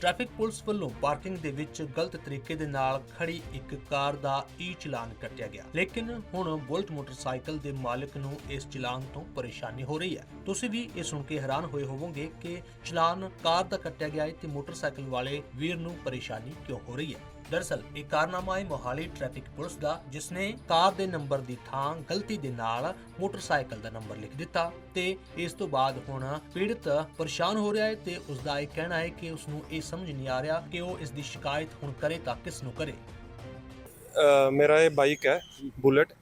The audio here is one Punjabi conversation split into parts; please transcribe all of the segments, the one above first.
ਟ੍ਰੈਫਿਕ ਪੁਲਿਸ ਵੱਲੋਂ ਪਾਰਕਿੰਗ ਦੇ ਵਿੱਚ ਗਲਤ ਤਰੀਕੇ ਦੇ ਨਾਲ ਖੜੀ ਇੱਕ ਕਾਰ ਦਾ ਈ ਚਲਾਨ ਕੱਟਿਆ ਗਿਆ। ਲੇਕਿਨ ਹੁਣ ਬੁਲਟ ਮੋਟਰਸਾਈਕਲ ਦੇ ਮਾਲਕ ਨੂੰ ਇਸ ਚਲਾਨ ਤੋਂ ਪਰੇਸ਼ਾਨੀ ਹੋ ਰਹੀ ਹੈ। ਤੁਸੀਂ ਵੀ ਇਹ ਸੁਣ ਕੇ ਹੈਰਾਨ ਹੋਏ ਹੋਵੋਗੇ ਕਿ ਚਲਾਨ ਕਾਰ ਦਾ ਕੱਟਿਆ ਗਿਆ ਹੈ ਤੇ ਮੋਟਰਸਾਈਕਲ ਵਾਲੇ ਵੀਰ ਨੂੰ ਪਰੇਸ਼ਾਨੀ ਕਿਉਂ ਹੋ ਰਹੀ ਹੈ। ਦਰਅਸਲ ਇਹ ਕਾਰਨਾਮਾ ਹੈ ਮੋਹਾਲੀ ਟ੍ਰੈਫਿਕ ਪੁਲਿਸ ਦਾ ਜਿਸ ਨੇ ਕਾਰ ਦੇ ਨੰਬਰ ਦੀ ਥਾਂ ਗਲਤੀ ਦੇ ਨਾਲ ਮੋਟਰਸਾਈਕਲ ਦਾ ਨੰਬਰ ਲਿਖ ਦਿੱਤਾ ਤੇ ਇਸ ਤੋਂ ਬਾਅਦ ਹੁਣ ਪੀੜਤ ਪਰੇਸ਼ਾਨ ਹੋ ਰਿਹਾ ਹੈ ਤੇ ਉਸ ਦਾ ਇਹ ਕਹਿਣਾ ਹੈ ਕਿ ਉਸ ਨੂੰ ਇਹ ਸਮਝ ਨਹੀਂ ਆ ਰਿਹਾ ਕਿ ਉਹ ਇਸ ਦੀ ਸ਼ਿਕਾਇਤ ਹੁਣ ਕਰੇ ਤਾਂ ਕਿਸ ਨੂੰ ਕਰੇ। ਮੇਰਾ ਇਹ ਬਾਈਕ ਹੈ, ਬੁਲਟ।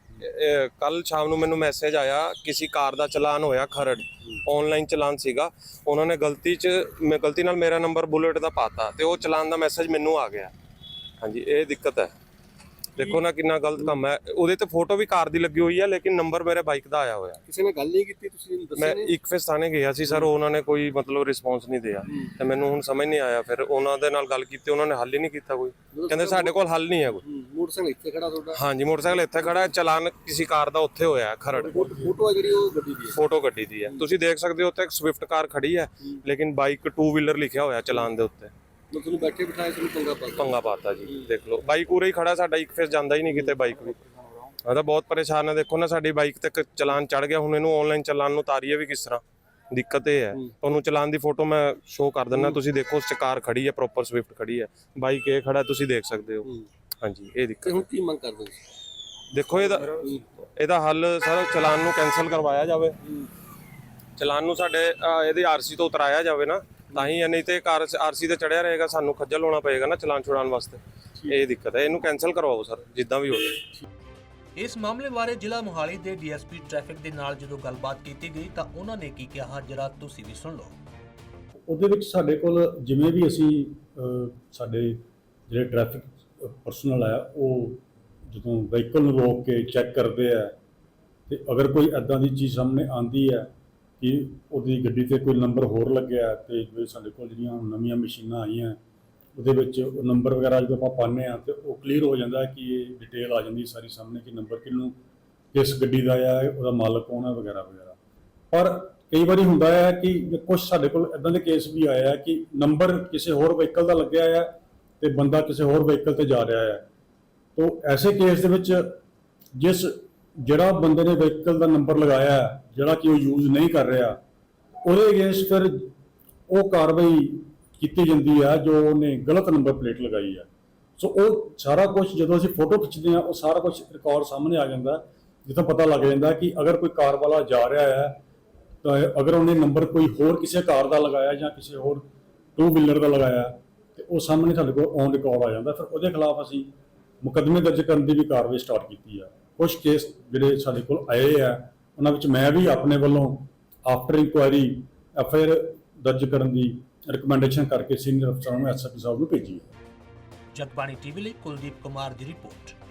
ਕੱਲ ਸ਼ਾਮ ਨੂੰ ਮੈਨੂੰ ਮੈਸੇਜ ਆਇਆ, ਕਿਸੇ ਕਾਰ ਦਾ ਚਲਾਨ ਹੋਇਆ ਖਰੜ। ਆਨਲਾਈਨ ਚਲਾਨ ਸੀਗਾ। ਉਹਨਾਂ ਨੇ ਗਲਤੀ ਚ, ਮੈਂ ਗਲਤੀ ਨਾਲ ਮੇਰਾ ਨੰਬਰ ਬੁਲਟ ਦਾ ਪਾਤਾ ਤੇ ਉਹ ਚਲਾਨ ਦਾ ਮੈਸੇਜ ਮੈਨੂੰ ਆ ਗਿਆ। ਹਾਂਜੀ ਇਹ ਦਿੱਕਤ ਹੈ। ਦੇਖੋ ਨਾ ਕਿੰਨਾ ਗਲਤ ਕੰਮ ਹੈ। ਉਹਦੇ ਤੇ ਫੋਟੋ ਵੀ ਕਾਰ ਦੀ ਲੱਗੀ ਹੋਈ ਹੈ ਲੇਕਿਨ ਨੰਬਰ ਮੇਰੇ ਬਾਈਕ ਦਾ ਆਇਆ ਹੋਇਆ। ਕਿਸੇ ਨੇ ਗੱਲ ਨਹੀਂ ਕੀਤੀ ਤੁਸੀਂ ਮੈਂ ਦੱਸਿਆ ਨਹੀਂ? ਇੱਕ ਫੇਸ ਥਾਣੇ ਗਿਆ ਸੀ ਸਰ ਉਹਨਾਂ ਨੇ ਕੋਈ ਮਤਲਬ ਰਿਸਪੌਂਸ ਨਹੀਂ ਦਿਆ। ਤੇ ਮੈਨੂੰ ਹੁਣ ਸਮਝ ਨਹੀਂ ਆਇਆ। ਫਿਰ ਉਹਨਾਂ ਦੇ ਨਾਲ ਗੱਲ ਕੀਤੀ ਉਹਨਾਂ ਨੇ ਹੱਲ ਹੀ ਨਹੀਂ ਕੀਤਾ ਕੋਈ। ਕਹਿੰਦੇ ਸਾਡੇ ਕੋਲ ਹੱਲ ਨਹੀਂ ਹੈ ਕੋਈ। ਹੂੰ, ਮੋਟਰਸਾਈਕਲ ਇੱਥੇ ਖੜਾ ਤੁਹਾਡਾ? ਹਾਂਜੀ ਮੋਟਰਸਾਈਕਲ ਇੱਥੇ ਖੜਾ ਹੈ ਚਲਾਨ ਕਿਸੇ ਕਾਰ ਦਾ ਉੱਥੇ ਹੋਇਆ ਹੈ ਖਰੜ। ਫੋਟੋ ਆ ਜਿਹੜੀ ਉਹ ਗੱਡੀ ਦੀ ਹੈ? ਫੋਟੋ ਗੱਡੀ ਦੀ ਹੈ। ਤੁਸੀਂ ਦੇਖ ਸਕਦੇ ਹੋ ਉੱਥੇ ਇੱਕ ਸਵਿਫਟ ਕਾਰ ਖੜੀ ਹੈ ਲੇਕਿਨ ਬਾਈਕ ਟੂ ਵੀਲਰ ਲਿਖਿਆ ਹੋਇਆ ਚਲਾਨ ਦੇ ਉੱਤੇ। ਮੈਂ ਤੁਹਾਨੂੰ ਬੈਠੇ ਬਿਠਾਏ ਤੁਹਾਨੂੰ ਪੰਗਾ ਪਾ ਦਿੱਤਾ। ਪੰਗਾ ਪਾਤਾ ਜੀ ਦੇਖ ਲਓ। ਬਾਈਕ ਉਰੇ ਹੀ ਖੜਾ ਸਾਡਾ ਇੱਕ ਫੇਸ ਜਾਂਦਾ ਹੀ ਨਹੀਂ ਕਿਤੇ ਬਾਈਕ ਵੀ। ਮੈਂ ਤਾਂ ਬਹੁਤ ਪਰੇਸ਼ਾਨ ਹਾਂ ਦੇਖੋ ਨਾ ਸਾਡੀ ਬਾਈਕ ਤੇ ਇੱਕ ਚਲਾਨ ਚੜ ਗਿਆ ਹੁਣ ਇਹਨੂੰ ਆਨਲਾਈਨ ਚਲਾਨ ਨੂੰ ਤਾਰੀਏ ਵੀ ਕਿਸ ਤਰ੍ਹਾਂ। ਦਿੱਕਤ ਇਹ ਹੈ। ਤੁਹਾਨੂੰ ਚਲਾਨ ਦੀ ਫੋਟੋ ਮੈਂ ਸ਼ੋਅ ਕਰ ਦਿੰਦਾ ਤੁਸੀਂ ਦੇਖੋ ਉਸ ਚ ਕਾਰ ਖੜੀ ਹੈ ਪ੍ਰੋਪਰ ਸਵਿਫਟ ਖੜੀ ਹੈ। ਬਾਈਕ ਇਹ ਖੜਾ ਤੁਸੀਂ ਦੇਖ ਸਕਦੇ ਹੋ। ਹਾਂਜੀ ਇਹ ਦਿੱਕਤ ਤੇ ਹੁਣ ਕੀ ਮੰਗ ਕਰਦੇ ਹੋ ਦੇਖੋ ਇਹਦਾ ਇਹਦਾ ਹੱਲ ਸਰ ਚਲਾਨ ਨੂੰ ਕੈਨਸਲ ਕਰਵਾਇਆ ਜਾਵੇ। ਚਲਾਨ ਨੂੰ ਸਾਡੇ ਇਹਦੀ ਆਰਸੀ ਤੋਂ ਉਤਰਾਇਆ ਜਾਵੇ ਨਾ। ਤਾਂ ਹੀ ਨਹੀਂ ਤੇ ਕਾਰ ਆਰਸੀ ਤੇ ਚੜਿਆ ਰਹੇਗਾ ਸਾਨੂੰ ਖੱਜਲ ਹੋਣਾ ਪਏਗਾ ਨਾ ਚਲਾਨ ਛੁਡਾਉਣ ਵਾਸਤੇ। ਇਹ ਦਿੱਕਤ ਹੈ ਇਹਨੂੰ ਕੈਨਸਲ ਕਰਵਾਓ ਸਰ ਜਿੱਦਾਂ ਵੀ ਹੋਵੇ ਇਸ ਮਾਮਲੇ ਬਾਰੇ ਜ਼ਿਲ੍ਹਾ ਮੋਹਾਲੀ ਦੇ ਡੀਐਸਪੀ ਟ੍ਰੈਫਿਕ ਦੇ ਨਾਲ ਜਦੋਂ ਗੱਲਬਾਤ ਕੀਤੀ ਗਈ ਤਾਂ ਉਹਨਾਂ ਨੇ ਕੀ ਕਿਹਾ ਜਰਾ ਤੁਸੀਂ ਵੀ ਸੁਣ ਲਓ। ਉਹਦੇ ਵਿੱਚ ਸਾਡੇ ਕੋਲ ਜਿਵੇਂ ਵੀ ਅਸੀਂ ਸਾਡੇ ਜਿਹੜੇ ਟ੍ਰੈਫਿਕ ਪਰਸਨਲ ਆ ਉਹ ਜਦੋਂ ਵਹੀਕਲ ਨੂੰ ਰੋਕ ਕੇ ਚੈੱਕ ਕਰਦੇ ਆ ਤੇ ਅਗਰ ਕੋਈ ਐਦਾਂ ਦੀ ਚੀਜ਼ ਸਾਹਮਣੇ ਆਂਦੀ ਹੈ ਕਿ ਉਹਦੀ ਗੱਡੀ ਤੇ ਕੋਈ ਨੰਬਰ ਹੋਰ ਲੱਗਿਆ ਤੇ ਜਿਵੇਂ ਸਾਡੇ ਕੋਲ ਜਿਹੜੀਆਂ ਹੁਣ ਨਵੀਆਂ ਮਸ਼ੀਨਾਂ ਆਈਆਂ, ਉਹਦੇ ਵਿੱਚ ਉਹ ਨੰਬਰ ਵਗੈਰਾ ਜਦੋਂ ਆਪਾਂ ਪਾਉਂਦੇ ਆ ਤੇ ਉਹ ਕਲੀਅਰ ਹੋ ਜਾਂਦਾ ਕਿ ਇਹ ਡਿਟੇਲ ਆ ਜਾਂਦੀ ਸਾਰੀ ਸਾਹਮਣੇ ਕਿ ਨੰਬਰ ਕਿਹਨੂੰ, ਕਿਸ ਗੱਡੀ ਦਾ ਆ, ਉਹਦਾ ਮਾਲਕ ਕੌਣ ਹੈ ਵਗੈਰਾ ਵਗੈਰਾ। ਪਰ ਕਈ ਵਾਰੀ ਹੁੰਦਾ ਹੈ ਕਿ ਕੁਝ ਸਾਡੇ ਕੋਲ ਇਦਾਂ ਦੇ ਕੇਸ ਵੀ ਆਏ ਹੈ ਕਿ ਨੰਬਰ ਕਿਸੇ ਹੋਰ ਵਹੀਕਲ ਦਾ ਲੱਗਿਆ ਆ ਤੇ ਬੰਦਾ ਕਿਸੇ ਹੋਰ ਵਹੀਕਲ ਤੇ ਜਾ ਰਿਹਾ ਹੈ ਤੋਂ ਐਸੇ ਕੇਸ ਦੇ ਵਿੱਚ ਜਿਸ ਜਿਹੜਾ ਬੰਦੇ ਨੇ ਵਹੀਕਲ ਦਾ ਨੰਬਰ ਲਗਾਇਆ ਜਿਹੜਾ ਕਿ ਉਹ ਯੂਜ਼ ਨਹੀਂ ਕਰ ਰਿਹਾ ਉਹਦੇ ਅਗੇਂਸਟ ਫਿਰ ਉਹ ਕਾਰਵਾਈ ਕੀਤੀ ਜਾਂਦੀ ਹੈ ਜੋ ਉਹਨੇ ਗਲਤ ਨੰਬਰ ਪਲੇਟ ਲਗਾਈ ਹੈ ਸੋ ਉਹ ਸਾਰਾ ਕੁਝ ਜਦੋਂ ਅਸੀਂ ਫੋਟੋ ਖਿੱਚਦੇ ਹਾਂ ਉਹ ਸਾਰਾ ਕੁਝ ਰਿਕਾਰਡ ਸਾਹਮਣੇ ਆ ਜਾਂਦਾ ਹੈ, ਜਿੱਥੋਂ ਪਤਾ ਲੱਗ ਜਾਂਦਾ ਕਿ ਅਗਰ ਕੋਈ ਕਾਰ ਵਾਲਾ ਜਾ ਰਿਹਾ ਹੈ ਤਾਂ ਅਗਰ ਉਹਨੇ ਨੰਬਰ ਕੋਈ ਹੋਰ ਕਿਸੇ ਕਾਰ ਦਾ ਲਗਾਇਆ ਜਾਂ ਕਿਸੇ ਹੋਰ ਟੂ ਵੀਲਰ ਦਾ ਲਗਾਇਆ ਤੇ ਉਹ ਸਾਹਮਣੇ ਸਾਡੇ ਕੋਲ ਔਨ ਰਿਕਾਰਡ ਆ ਜਾਂਦਾ। ਫਿਰ ਉਹਦੇ ਖਿਲਾਫ ਅਸੀਂ ਮੁਕੱਦਮੇ ਦਰਜ ਕਰਨ ਦੀ ਵੀ ਕਾਰਵਾਈ ਸਟਾਰਟ ਕੀਤੀ ਆ। ਕੁਝ ਕੇਸ ਜਿਹੜੇ ਸਾਡੇ ਕੋਲ ਆਏ ਆ, ਉਹਨਾਂ ਵਿੱਚ ਮੈਂ ਵੀ ਆਪਣੇ ਵੱਲੋਂ after inquiry F I R ਦਰਜ ਕਰਨ ਦੀ ਰਿਕਮੈਂਡੇਸ਼ਨ ਕਰਕੇ ਸੀਨੀਅਰ ਅਫਸਰਾਂ ਨੂੰ ਐਸਐਸਪੀ ਸਾਹਿਬ ਨੂੰ ਭੇਜੀ ਹੈ। ਜਗਬਾਣੀ ਟੀਵੀ ਲਈ ਕੁਲਦੀਪ ਕੁਮਾਰ ਦੀ ਰਿਪੋਰਟ।